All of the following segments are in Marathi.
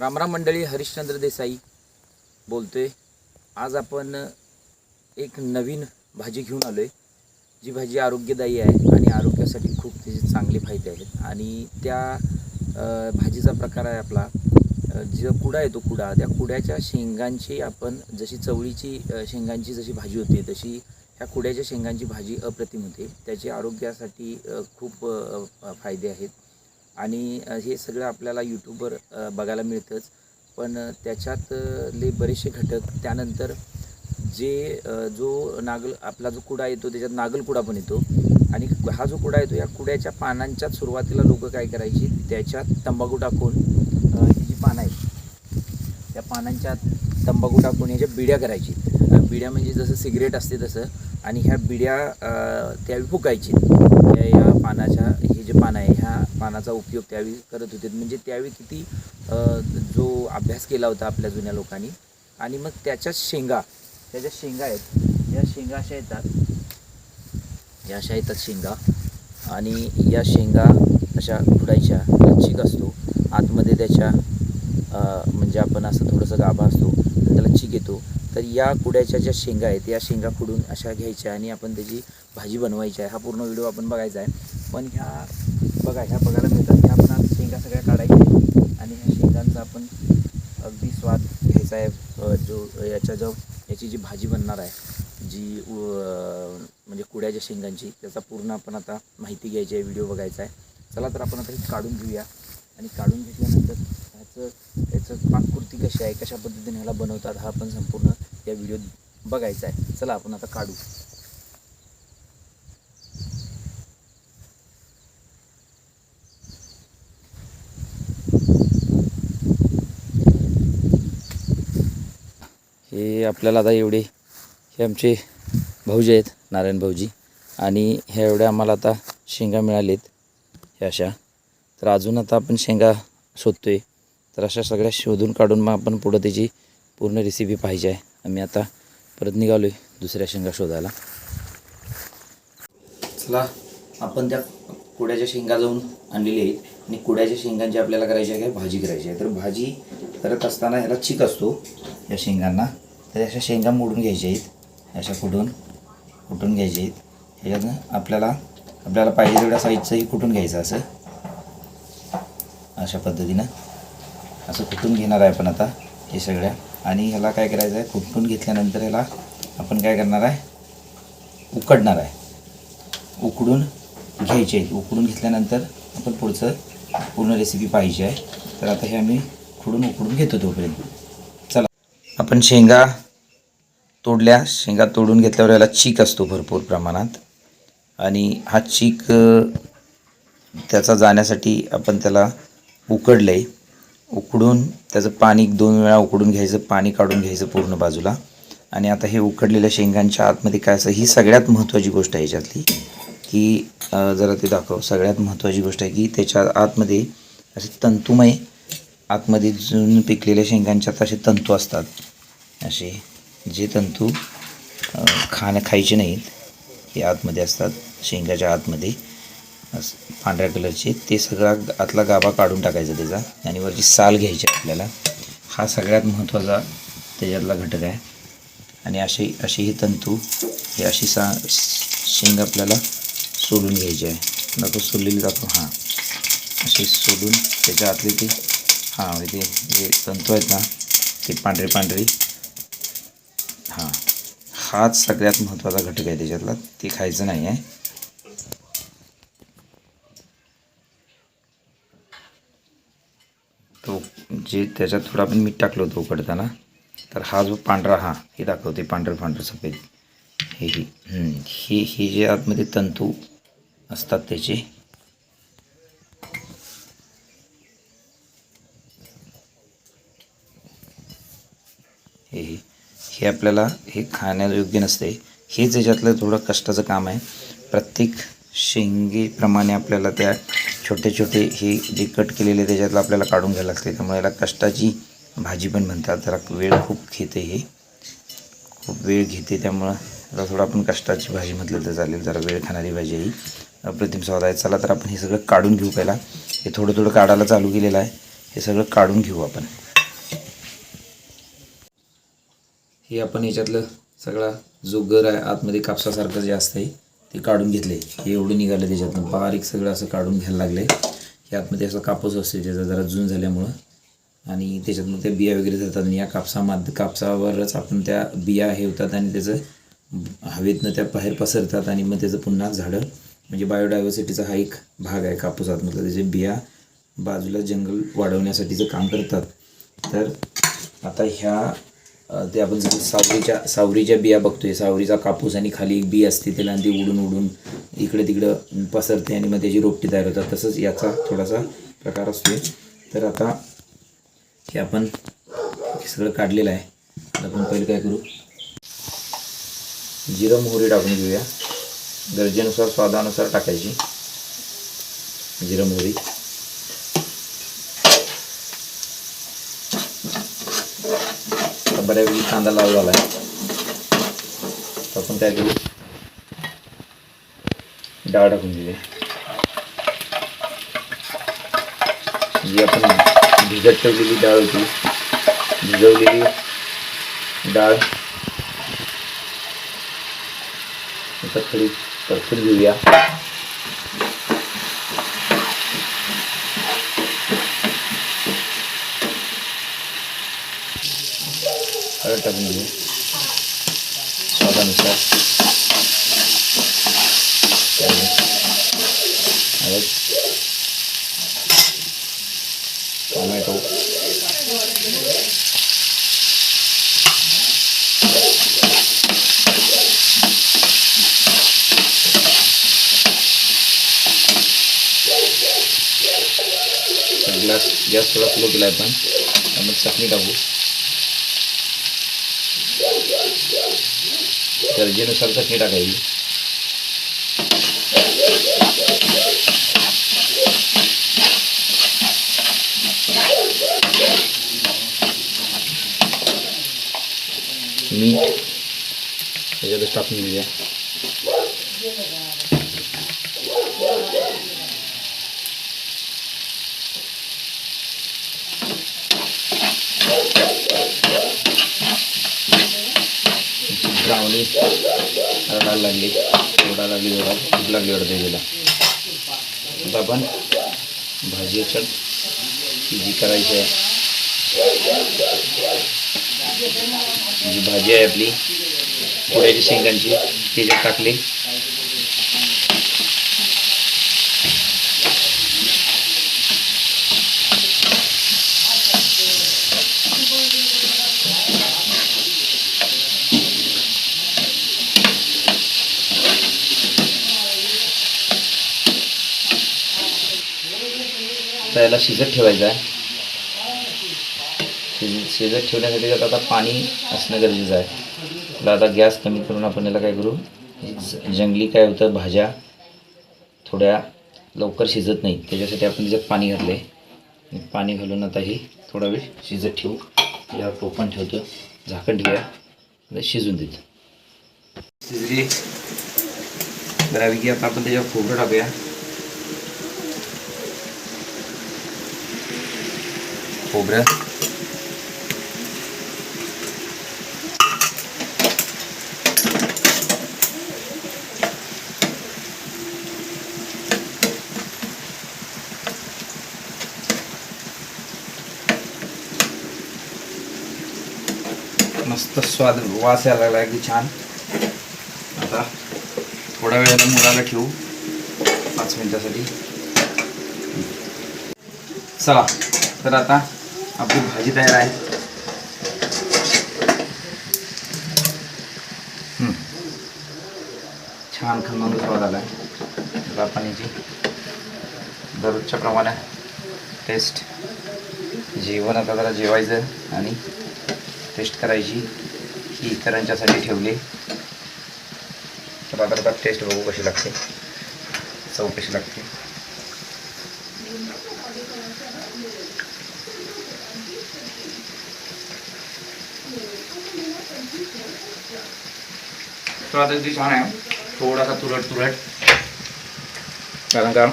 रामराम मंडळी हरिश्चंद्र देसाई बोलतो आहे आज आपण एक नवीन भाजी घेऊन आलो आहे जी भाजी आरोग्यदायी आहे आणि आरोग्यासाठी खूप त्याचे चांगले फायदे आहेत. आणि त्या भाजीचा प्रकार आहे आपला जो कुडा येतो कुडा. त्या कुड्याच्या शेंगांची आपण जशी चवळीची शेंगांची जशी भाजी होते तशी ह्या कुड्याच्या शेंगांची भाजी अप्रतिम होते. त्याचे आरोग्यासाठी खूप फायदे आहेत. आणि हे सगळं आपल्याला यूट्यूबवर बघायला मिळतंच. पण त्याच्यातले बरेचसे घटक. त्यानंतर जे जो नागल आपला जो कुडा येतो त्याच्यात नागल कुडा पण येतो. आणि हा जो कुडा येतो या कुड्याच्या पानांच्या सुरुवातीला लोक काय करायची? त्याच्यात तंबाखू टाकून ही जी पानं आहेत त्या पानांच्या तंबाखू टाकून याच्या बिड्या करायची. बिड्या म्हणजे जसं सिगरेट असते तसं आणि ह्या बिड्या त्यावेळी फुकायची या या पानाच्या हे जे पान आहे ह्या पानाचा उपयोग त्यावेळी करत होते. म्हणजे त्यावेळी किती जो अभ्यास केला होता आपल्या जुन्या लोकांनी. आणि मग त्याच्याच शेंगा त्याच्या शेंगा आहेत या शेंगा अशा येतात. या अशा येतात शेंगा. आणि या शेंगा अशा फुडायच्या लच्छिक असतो. आतमध्ये त्याच्या म्हणजे आपण असं थोडंसं गाभा असतो. त्याला चिक येतो. तर या कुड्याच्या ज्या शेंगा आहेत या शेंगा खुडून अशा घ्यायच्या आणि आपण त्याची भाजी बनवायची आहे. हा पूर्ण व्हिडिओ आपण बघायचा आहे. पण ह्या बघा ह्या बघायला मिळतात. ह्या आपण आज शेंगा सगळ्या काढायच्या आणि ह्या शेंगांचा आपण अगदी स्वाद घ्यायचा आहे. जो याच्या जो याची जी भाजी बनणार आहे जी म्हणजे कुड्याच्या शेंगांची त्याचा पूर्ण आपण आता माहिती घ्यायची आहे व्हिडिओ बघायचा आहे. चला तर आपण आता हे काढून घेऊया. आणि काढून घेतल्यानंतर ह्याचं त्याचं पाककृती कशी आहे कशा पद्धतीने ह्याला बनवतात हा आपण संपूर्ण या व्हिडिओत बघायचा आहे. चला आपण आता काढू. हे आपल्याला आता एवढे हे आमचे भाऊजी आहेत नारायण भाऊजी. आणि ह्या एवढ्या आम्हाला आता शेंगा मिळालेत ह्या अशा. तर अजून आता आपण शेंगा शोधतो आहे तर अशा सगळ्या शोधून काढून मग आपण पुढं त्याची पूर्ण रेसिपी पाहिजे आहे. आम्ही आता परत निघालो आहे दुसऱ्या शेंगा शोधायला. चला आपण त्या कुड्याच्या शेंगा जाऊन आणलेली आहेत. आणि कुड्याच्या शेंगांची आपल्याला करायची आहे काय? भाजी करायची आहे. तर भाजी करत असताना ह्याला चिक असतो या शेंगांना. तर अशा शेंगा मोडून घ्यायच्या आहेत. अशा कुठून? कुटून घ्यायच्या आहेत? ह्याच्यातनं आपल्याला आपल्याला पाहिजे तेवढ्या साईजचंही कुठून घ्यायचं असं? अशा पद्धतीनं. असं कुठून घेणार आहे आपण आता हे सगळ्या? आणि ह्याला काय करायचं आहे कुटून घेतल्यानंतर ह्याला आपण काय करणार आहे? उकडणार आहे. उकडून घ्यायचे. उकडून घेतल्यानंतर आपण पुढचं पूर्ण रेसिपी पाहिजे आहे. तर आता हे आम्ही खुडून उकडून घेतो तोपर्यंत. चला. आपण शेंगा तोडल्या. शेंगा तोडून घेतल्यावर याला चीक असतो भरपूर प्रमाणात. आणि हा चीक त्याचा जाण्यासाठी आपण त्याला उकडलं आहे उकडून त्याचं पाणी दोन वेळा उकडून घ्यायचं पाणी काढून घ्यायचं पूर्ण बाजूला. आणि आता हे उकडलेल्या शेंगांच्या आतमध्ये काय असं ही सगळ्यात महत्त्वाची गोष्ट आहे याच्यातली की जरा ते दाखव. सगळ्यात महत्त्वाची गोष्ट आहे की त्याच्या आतमध्ये असे तंतुमय आतमध्ये जुन पिकलेल्या शेंगांच्यात असे तंतू असतात. असे जे तंतू खाणं खायचे नाहीत हे आतमध्ये असतात शेंगाच्या आतमध्ये. असं पांढऱ्या कलरचे. ते सगळा आतला गाभा काढून टाकायचा त्याचा. आणि वरची साल घ्यायची आपल्याला. हा सगळ्यात महत्त्वाचा त्याच्यातला घटक आहे. आणि असे अशी ही तंतू हे अशी सा शेंग आपल्याला सोडून घ्यायची आहे. दाखव सोडलेली दाखव हां. अशी सोडून त्याच्या आतले ते हां म्हणजे ते जे तंतू आहेत ना ते पांढरे पांढरे. हां. हाच सगळ्यात महत्त्वाचा घटक आहे त्याच्यातला. ते खायचं नाही आहे. तो जे त्याच्यात थोडं आपण मीठ टाकलं होतं उकडताना तर हा जो पांढरा हा हे दाखवते पांढरं पांढरं सफेद. हे हे हे जे आतमध्ये तंतू असतात त्याचे. हे हे हे आपल्याला हे खाण्यायोग्य नसते. हेच याच्यातलं थोडं कष्टाचं काम आहे. प्रत्येक शेंगेप्रमाणे आपल्याला त्या छोटे छोटे हे जे कट केलेले त्याच्यातलं आपल्याला काढून घ्यायला लागते. त्यामुळे याला कष्टाची भाजी पण म्हणतात. जरा वेळ खूप घेते हे. खूप वेळ घेते त्यामुळं जरा थोडं आपण कष्टाची भाजी म्हटलं तर चालेल. जरा वेळ खाणारी भाजी ही. अप्रतिम स्वाद आहे चला तर आपण हे सगळं काढून घेऊ पहिला. हे थोडं थोडं काढायला चालू केलेलं आहे. हे सगळं काढून घेऊ आपण. हे आपण याच्यातलं सगळा जो घर आहे आतमध्ये कापसासारखं जे असतं आहे ते काढून घेतले. हे एवढं निघालं त्याच्यातनं. बारीक सगळं असं काढून घ्यायला लागले. हे आतमध्ये असं कापूस असते त्याचा जरा जून झाल्यामुळं. आणि त्याच्यातनं त्या बिया वगैरे जातात आणि या कापसामध्ये कापसावरच आपण त्या बिया हे होतात आणि त्याचं हवेतनं त्या बाहेर पसरतात आणि मग त्याचं पुन्हा झाडं. म्हणजे बायोडायव्हर्सिटीचा हा एक भाग आहे कापूस आतमधला त्याचे बिया बाजूला जंगल वाढवण्यासाठीचं काम करतात. तर आता ह्या ते आपण जसं सावरीच्या सावरीच्या बिया बघतोय. सावरीचा कापूस आणि खाली एक बी असते त्याला ती उडून उडून इकडे तिकडं पसरते आणि मग त्याची रोपटी तयार होतात. तसंच याचा थोडासा प्रकार असतो तर आता हे आपण हे सगळं काढलेलं आहे. आता आपण पहिले काय करू? जिरं मोहरी टाकून घेऊया. गरजेनुसार स्वादानुसार टाकायची. जिरं मोहरी. बऱ्यापैकी कांदा लाल झाला आहे आपण काय करू डाळ टाकून घेऊया जी आपण भिजत ठेवलेली डाळ होती आता थोडी परतून घेऊया हळद टाकून घेऊ. स्वादानुसार. हळद. टोमॅटो. ग्लास गॅस थोडा स्लो केला आहे पण. त्यामध्ये चटणी टाकू. गरजेनुसार चटणी टाकायची मीठ त्याच्यातच टाकून घेऊया लावली रडायला लागली. ओढा लागली ओढा खूप लागली वाटते तिला आता आपण भाजी छट जी करायची आहे. जी भाजी आहे आपली पोळ्याची शेंगांची ती त्याच्यात टाकली. तर याला शिजत ठेवायचं आहे. शिज शिजत ठेवण्यासाठी त्यात आता पाणी असणं गरजेचं आहे. तर आता गॅस कमी करून आपण याला काय करू? ज- जंगली काय होतं? भाज्या थोड्या लवकर शिजत नाही त्याच्यासाठी आपण त्याच्यात पाणी घातले पाणी घालून आता ही थोडा वेळ शिजत ठेवू. यावर टोपण ठेवतो. झाकण ठेवूया. शिजून देतो. शिजली. बऱ्यापैकी आता आपण त्याच्यावर खोबरं टाकूया. खोबरं मस्त स्वाद वास यायला लागला की छान. आता थोड्या वेळेला मुलाला ठेवू. पाच मिनिटासाठी. चला तर आता आपली भाजी तयार आहे. छान खंदून स्वाद आला आहे पाण्याची दररोजच्या प्रमाणे टेस्ट जेवण आता जरा जेवायचं आणि टेस्ट करायची. ही इतरांच्यासाठी ठेवली. तर आता आता टेस्ट बघू कशी लागते. चव कशी लागते. तर अगदी छान आहे. थोडासा तुरट तुरट. कारण का?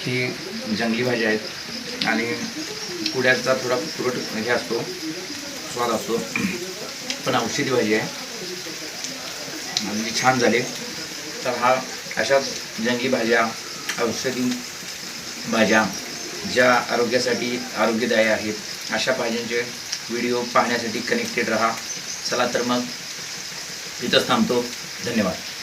ही जंगली भाजी आहेत आणि कुड्याचा थोडा तुरट हे असतो स्वाद असतो. पण औषधी भाजी आहे. आणि छान झाले. तर हा अशाच जंगली भाज्या औषधी भाज्या ज्या आरोग्यासाठी आरोग्यदायी आहेत अशा भाज्यांचे व्हिडिओ पाहण्यासाठी कनेक्टेड राहा. चला तर मग इथंच थांबतो. धन्यवाद.